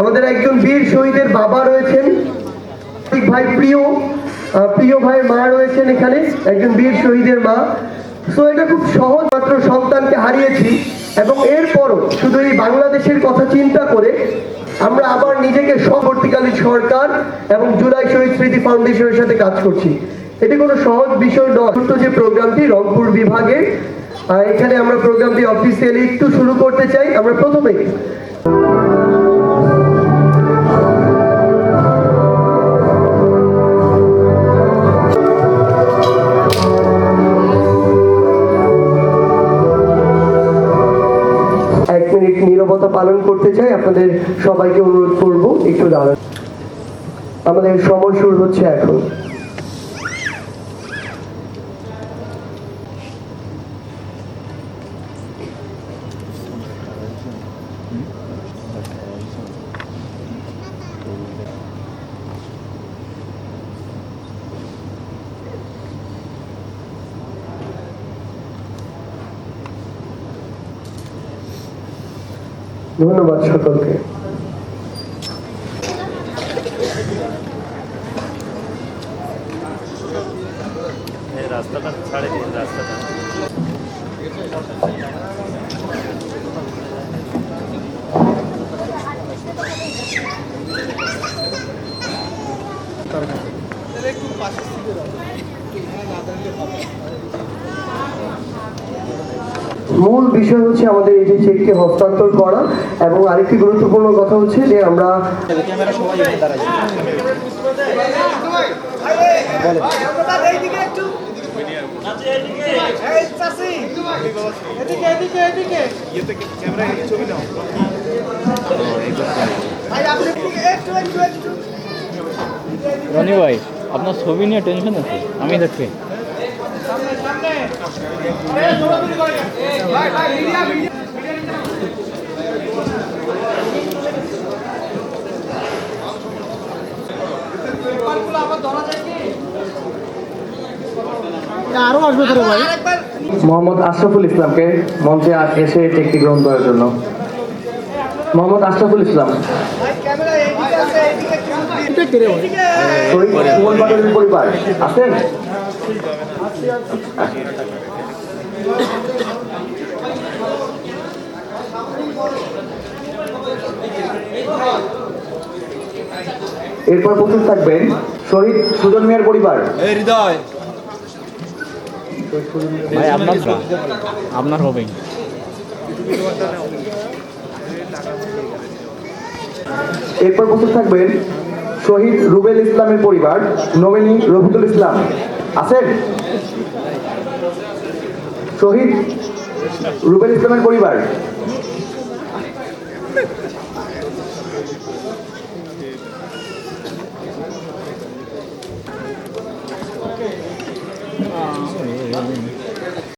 আমাদের একজন বীর শহীদের বাবা রয়েছেন। ভাই প্রিয় প্রিয় ভাইয়ের মা রয়েছেন এখানে, একজন বীর শহীদের মা। তো এটা খুব সহজ, মাত্র সন্তানকে হারিয়েছি এবং এরপরও শুধু এই বাংলাদেশের কথা চিন্তা করে আমরা আবার নিজেকে সবর্তীকালীন সরকার এবং জুলাই শহীদ স্মৃতি ফাউন্ডেশনের সাথে কাজ করছি। এটি কোনো সহজ বিষয় নয়। ছোট্ট যে প্রোগ্রামটি রংপুর বিভাগে এখানে আমরা প্রোগ্রামটি অফিসিয়ালি একটু শুরু করতে চাই। আমরা প্রথমেই পালন করতে চাই আপনাদের সবাইকে অনুরোধ করব একটু দাঁড়ান। আমাদের সময় শুরু হচ্ছে এখন। ধন্যবাদ সকলকে এই রাস্তাটা ছাড়ে দিন রাস্তাটা মূল বিষয় হচ্ছে আমাদের এই যে চেককে হস্তান্তর করা এবং আরেকটি গুরুত্বপূর্ণ কথা হচ্ছে যে আমরা রনি ভাই, আপনার ছবি নিয়ে টেনশন আছে? আমি দেখছি। মোহাম্মদ আশরাফুল ইসলামকে মঞ্চে এসে টেকটি গ্রহণ করার জন্য। মোহাম্মদ আশরাফুল ইসলাম। একটু পরিবার। আছেন? এরপর প্রস্তুত থাকবেন শহীদ সুজন মিয়ার পরিবার। ভাই আপনার আপনার হবে। এরপর প্রস্তুত থাকবেন শহীদ রুবেল ইসলামের পরিবার নমিনী রফিকুল ইসলাম। আছেন শহীদ রুবেল ইসলামের পরিবার।